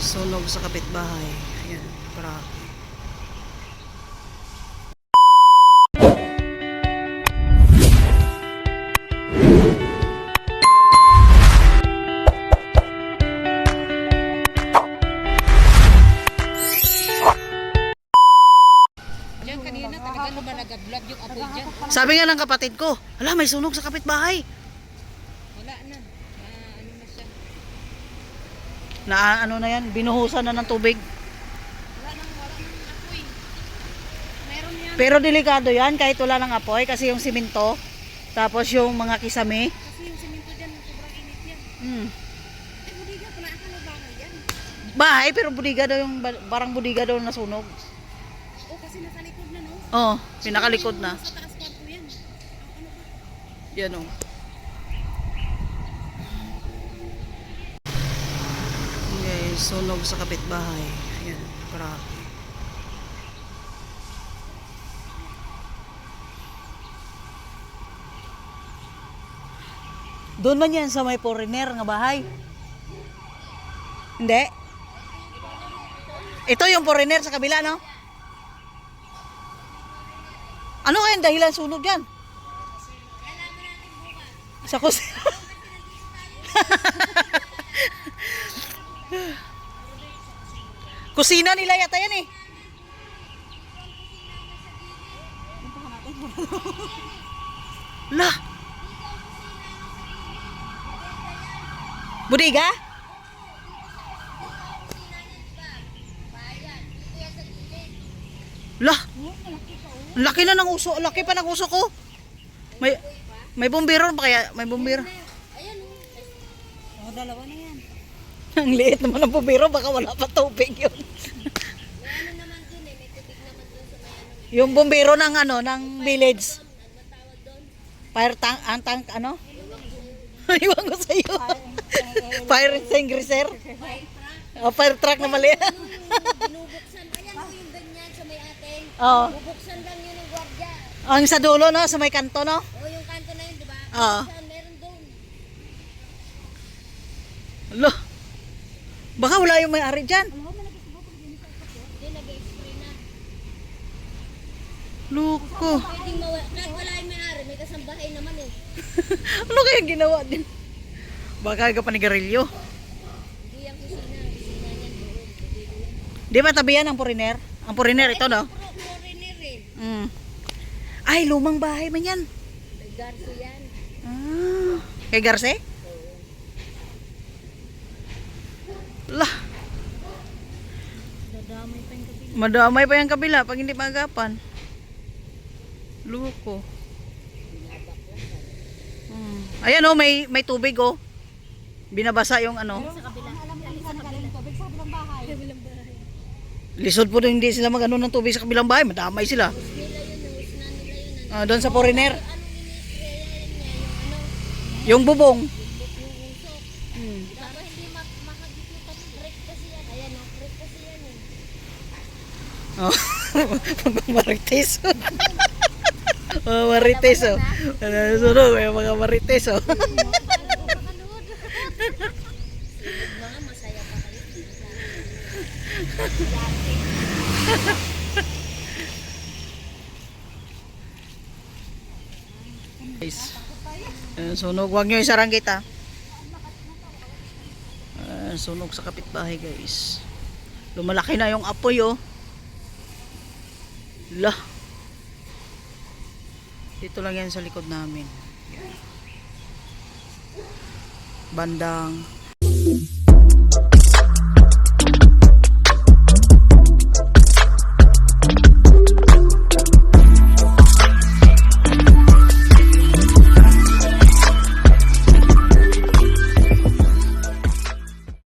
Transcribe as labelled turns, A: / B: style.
A: sunog sa kapitbahay. Ayan, grabe.
B: Dyan.
A: Sabi nga ng kapatid ko, hala may sunog sa kapitbahay.
B: Wala na. Na ano na siya.
A: Na ano na yan, binuhusan na ng tubig.
B: Wala nang wala nang apoy. Meron yan.
A: Pero delikado yan kahit wala ng apoy kasi yung simento, tapos yung mga kisame.
B: Kasi yung simento dyan sobrang init yan.
A: Hmm.
B: Eh, budiga pala ako na bakal yan.
A: Bahay pero budiga daw yung ba- barang budiga daw nasunog.
B: O kasi nasa likod na no.
A: Oh, pinakalikod na.
B: Sa taas yan. Ano ba?
A: Yan oh. Guys, sunog sa kapitbahay. Ayan, grabe. Doon man yan sa may foreigner nga bahay. Hindi? Ito yung foreigner sa kabila, no? Ano kaya ang dahilan sunog yan? Sa kusina. kusina nila yata yan eh. Lah. Budiga? Lah. Ang Laki na ng uso. Laki pa ng uso ko. May may bumbero pa kaya? May bumbero.
B: O, dalawa na yan.
A: Ang liit naman ng bumbero. Baka wala pa tubig yun. Yung bumbero ng ano, ng village. Fire tank, ang tank, ano? Iwan ko sa iyo. Fire extinguisher. Oh, fire truck na mali.
B: Binubuksan. Ayan o yung ganyan sa may atin.
A: oh.
B: Bubuksan lang yun ng gwardiya.
A: Ang sa dulo, no? Sa may kanto, no?
B: O yung kanto na yun, di ba?
A: Oo.
B: Buksan, meron doon.
A: Lo. Baka wala yung may-ari dyan. Loko.
B: Pwedeng mawa. Kahit wala yung may-ari, may kasambahay naman eh.
A: ano kaya ginawa din? Baka ka panigarilyo.
B: Hindi yung kusina. Kusina niyan doon.
A: Di ba tabi yan ang foreigner? Ang foreigner, ito, no?
B: Pro, foreigner eh.
A: Mm. Ay, lumang bahay man yan.
B: Garso yan.
A: Ah. Kay Garce? Lah,
B: Dadamay pa yung kabila.
A: madamay pa yung kabila pag hindi maagapan. Luko. Hmm. Ayan oh, may may tubig oh. Binabasa yung ano.
B: Sa kabila.
A: Lisod po hindi sila magano ng tubig sa kabilang bahay, madamay sila. Ah, doon sa foreigner,
B: yung ano,
A: yung bubong. Hmm.
B: Para hindi mak makagit yung kasi break kasi yan. Ayan, no, break kasi yan eh.
A: Oh. marites. oh, marites oh. Ano sunog, may mga marites oh. Guys. Ayan, sunog. Huwag nyo isarang kita. Ayan, sunog sa kapitbahay guys. Lumalaki na yung apoy oh. Lah. Dito lang yan sa likod namin. Bandang